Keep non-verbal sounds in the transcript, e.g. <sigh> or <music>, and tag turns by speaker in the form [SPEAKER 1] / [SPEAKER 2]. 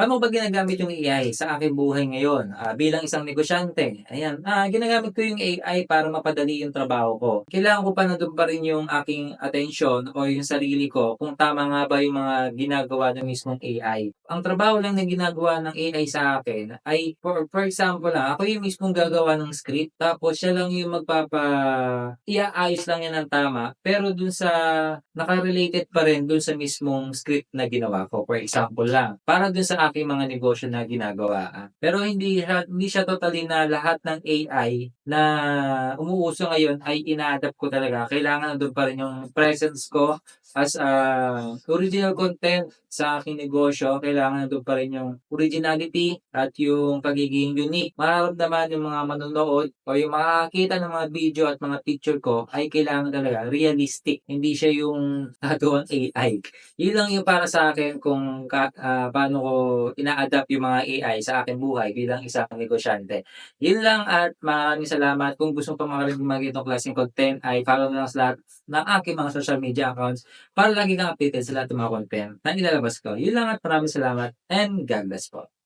[SPEAKER 1] Paano ba ginagamit yung AI sa aking buhay ngayon ah, bilang isang negosyante? Ayan, ah, ginagamit ko yung AI para mapadali yung trabaho ko. Kailangan ko pa nandun pa rin yung aking attention o yung sarili ko kung tama nga ba yung mga ginagawa ng mismong AI. Ang trabaho lang na ginagawa ng AI sa akin ay, for, for example lang, ako yung mismong gagawa ng script tapos siya lang yung magpapa iaayos lang yan ng tama pero dun sa nakarelated pa rin dun sa mismong script na ginawa ko. For example lang, para dun sa aking mga negosyo na ginagawa. ah. Pero hindi hindi siya totally na lahat ng AI na umuuso ngayon ay ina-adapt ko talaga. Kailangan nandun pa rin yung presence ko as a original content sa aking negosyo. Kailangan nandun pa rin yung originality at yung pagiging unique. Mararamdaman yung mga manonood o yung makakakita ng mga video at mga picture ko ay kailangan talaga realistic. Hindi siya yung <laughs> nagawang AI. Yun lang yung para sa akin kung ka, ah, paano ko ina-adapt yung mga AI sa aking buhay bilang isang negosyante. Yun lang at maraming salamat. Kung gusto pa makarinig mga ganitong klaseng content ay follow na lang sa lahat ng aking mga social media accounts para lagi kang updated sa lahat ng mga content na ilalabas ko. Yun lang at maraming salamat and God bless po.